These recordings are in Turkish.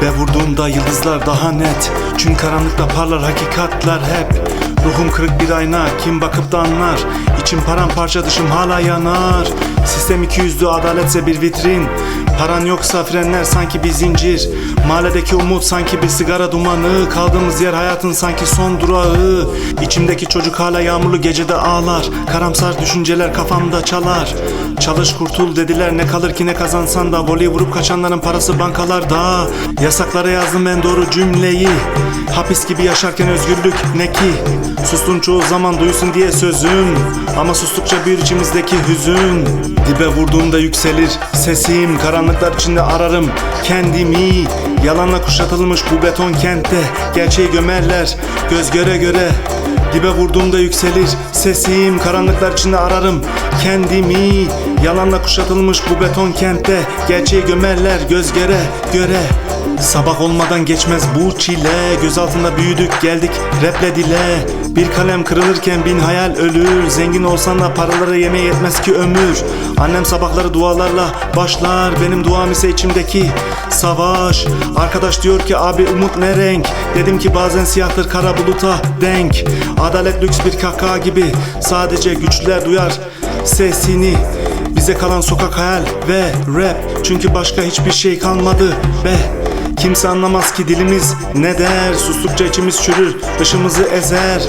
Dibe vurduğumda yıldızlar daha net. Çünkü karanlıkta parlar hakikatler hep. Ruhum kırık bir ayna kim bakıp da anlar? İçim paramparça dışım hala yanar. Sistem iki yüzlü adaletse bir vitrin. Paran yoksa frenler sanki bir zincir. Mahalledeki umut sanki bir sigara dumanı. Kaldığımız yer hayatın sanki son durağı. İçimdeki çocuk hala yağmurlu gecede ağlar. Karamsar düşünceler kafamda çalar. Çalış kurtul dediler ne kalır ki ne kazansan da. Voley vurup kaçanların parası bankalarda. Yasaklara yazdım en doğru cümleyi. Hapis gibi yaşarken özgürlük ne ki Sustun çoğu zaman duysun diye sözüm. Ama sustukça büyür içimizdeki hüzün. Dibe vurduğunda yükselir sesim. Karanlıklar içinde ararım kendimi. Yalanla kuşatılmış bu beton kentte Gerçeği gömerler. Göz göre göre Dibe vurduğumda yükselir sesim. Karanlıklar içinde ararım kendimi. Yalanla kuşatılmış bu beton kentte Gerçeği gömerler. Göz göre göre Sabah olmadan geçmez bu çile. Göz altında büyüdük geldik raple dile. Bir kalem kırılırken bin hayal ölür. Zengin olsan da paraları yemeye yetmez ki ömür. Annem sabahları dualarla başlar. Benim duam ise içimdeki savaş. Arkadaş diyor ki abi umut ne renk? Dedim ki bazen siyahtır kara buluta denk. Adalet lüks bir kahkaha gibi Sadece güçlüler duyar sesini. Bize kalan sokak hayal ve rap. Çünkü başka hiçbir şey kalmadı be Kimse anlamaz ki dilimiz ne der Sustukça içimiz çürür dışımızı ezer.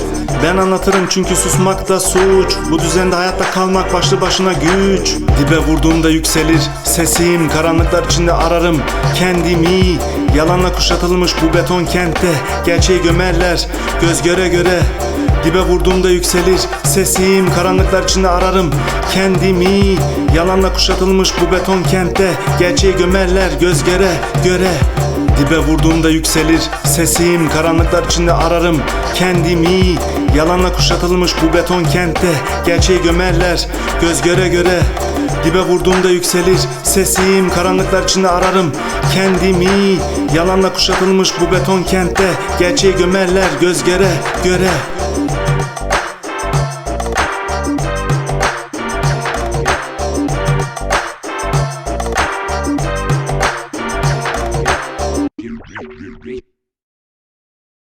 Ben anlatırım çünkü susmak da suç Bu düzende hayatta kalmak başlı başına güç. Dibe vurduğunda yükselir sesim Karanlıklar içinde ararım kendimi. Yalanla kuşatılmış bu beton kentte Gerçeği gömerler göz göre göre. Dibe vurduğumda yükselir sesim Karanlıklar içinde ararım kendimi. Yalanla kuşatılmış bu beton kentte Gerçeği gömerler göz göre göre Dibe vurduğumda yükselir. Sesim Karanlıklar içinde ararım. Kendimi Yalanla kuşatılmış bu beton kentte. Gerçeği gömerler. Göz göre göre. Dibe vurduğumda yükselir. Sesim Karanlıklar içinde ararım. Kendimi Yalanla kuşatılmış bu beton kentte. Gerçeği gömerler. Göz göre göre